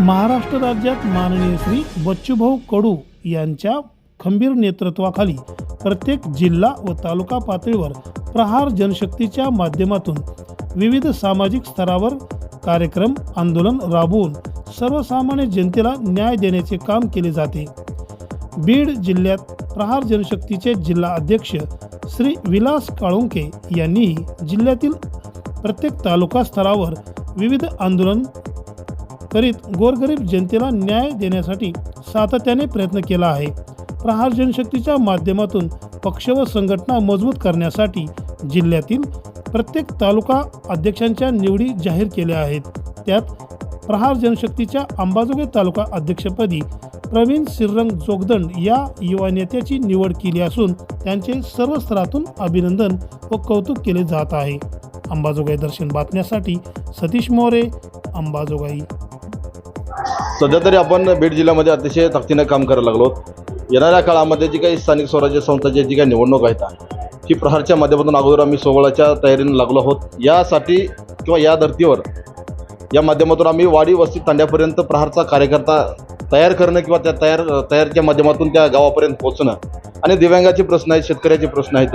महाराष्ट्र राज्यात माननीय श्री बच्चूभाऊ कडू यांच्या खंबीर नेतृत्वाखाली प्रत्येक जिल्हा व तालुका पातळीवर प्रहार जनशक्तीच्या माध्यमातून विविध सामाजिक स्तरावर कार्यक्रम आंदोलन राबवून सर्वसामान्य जनतेला न्याय देण्याचे काम केले जाते. बीड जिल्ह्यात प्रहार जनशक्तीचे जिल्हा अध्यक्ष श्री विलास काळुंके यांनीही जिल्ह्यातील प्रत्येक तालुका स्तरावर विविध आंदोलन करीत गोरगरीब जनतेला न्याय देण्यासाठी सातत्याने प्रयत्न केला आहे. प्रहार जनशक्तीच्या माध्यमातून पक्ष व संघटना मजबूत करण्यासाठी जिल्ह्यातील प्रत्येक तालुका अध्यक्षांच्या निवडी जाहीर केल्या आहेत. त्यात प्रहार जनशक्तीच्या अंबाजोगाई तालुका अध्यक्षपदी प्रवीण सिरंग जोगदंड या युवा नेत्याची निवड केली असून त्यांचे सर्व स्तरातून अभिनंदन व कौतुक केले जात आहे. अंबाजोगाई दर्शन बातम्यासाठी सतीश मोरे अंबाजोगाई. सध्या तरी आपण बीड जिल्ह्यामध्ये अतिशय ताकदीनं काम करायला लागलो येणाऱ्या काळामध्ये जी काही स्थानिक स्वराज्य संस्थाची जी काही निवडणूक आहेत ही प्रहारच्या माध्यमातून अगोदर आम्ही सोहळ्याच्या तयारीने लागलो आहोत. यासाठी किंवा या धर्तीवर या माध्यमातून आम्ही वाडी वस्ती तांड्यापर्यंत प्रहारचा कार्यकर्ता तयार करणं किंवा त्या तयार तयारच्या माध्यमातून त्या गावापर्यंत पोहोचणं. आणि दिव्यांगाचे प्रश्न आहेत शेतकऱ्याचे प्रश्न आहेत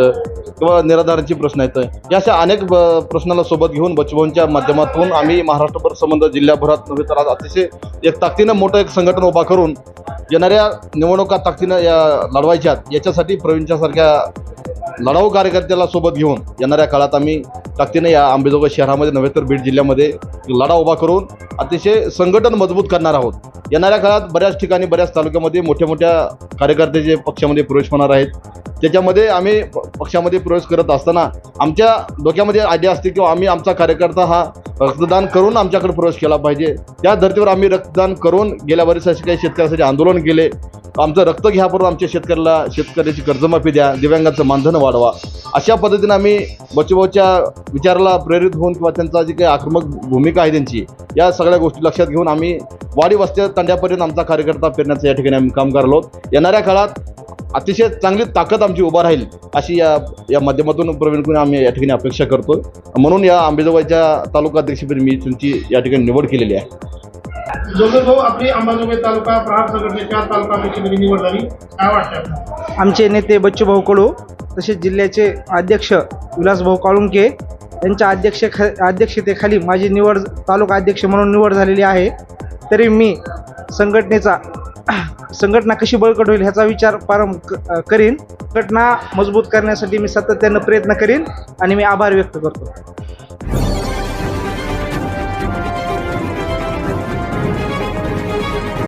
किंवा निराधारांचे प्रश्न आहेत. या अशा अनेक प्रश्नाला सोबत घेऊन बचभवनच्या माध्यमातून आम्ही महाराष्ट्रभर संबंध जिल्ह्याभरात नव्हे तर आज अतिशय एक ताकदीनं मोठं एक संघटन उभा करून येणाऱ्या निवडणुका ताकदीनं या लढवायच्यात याच्यासाठी प्रवीणच्यासारख्या लढाऊ कार्यकर्त्याला सोबत घेऊन येणाऱ्या काळात आम्ही ताकदीनं या आंबेजोगाई शहरामध्ये नव्हे तर बीड जिल्ह्यामध्ये लढा उभा करून अतिशय संघटन मजबूत करणार आहोत. येणाऱ्या काळात बऱ्याच ठिकाणी बऱ्याच तालुक्यामध्ये मोठ्या मोठ्या कार्यकर्ते जे पक्षामध्ये प्रवेश होणार आहेत त्याच्यामध्ये आम्ही प- पक्षामध्ये प्रवेश करत असताना आमच्या डोक्यामध्ये आयडिया असते किंवा आम्ही आमचा कार्यकर्ता हा रक्तदान करून आमच्याकडे प्रवेश केला पाहिजे. त्या धर्तीवर आम्ही रक्तदान करून गेल्या वर्षी असे काही शेतकऱ्यासाठी आंदोलन केले. आमचं रक्त घ्या बरोबर आमच्या शेतकऱ्याला शेतकऱ्याची कर्जमाफी द्या दिव्यांगांचं मानधन वाढवा. अशा पद्धतीनं आम्ही बचूभाऊच्या विचाराला प्रेरित होऊन किंवा त्यांचा जी काही आक्रमक भूमिका आहे त्यांची या सगळ्या गोष्टी लक्षात घेऊन आम्ही वाडी वस्त्या तंड्यापर्यंत आमचा कार्यकर्ता फिरण्याचं या ठिकाणी आम्ही काम करलो. येणाऱ्या काळात अतिशय चांगली ताकद आमची उभा राहील अशी या या माध्यमातून प्रवीणकडून आम्ही या ठिकाणी अपेक्षा करतो म्हणून या आंबेजोगाईच्या तालुका अध्यक्षपदी मी तुमची या ठिकाणी निवड केलेली आहे. आपली अंबाजोगाई तालुका प्रहार संघटनेच्या तालुका अध्यक्षपदी निवड झाली काय वाटतं आमचे नेते बच्चूभाऊ कडू तसेच जिल्ह्याचे अध्यक्ष विलासभाऊ काळुंके यांच्या अध्यक्ष अध्यक्षतेखाली माझी निवड तालुका अध्यक्ष म्हणून निवड झालेली आहे. तरी मी संघटनेचा संघटना कशी बळकट होईल ह्याचा विचार प्रारंभ क- करीन. संघटना मजबूत करण्यासाठी मी सातत्यानं प्रयत्न करीन आणि मी आभार व्यक्त करतो.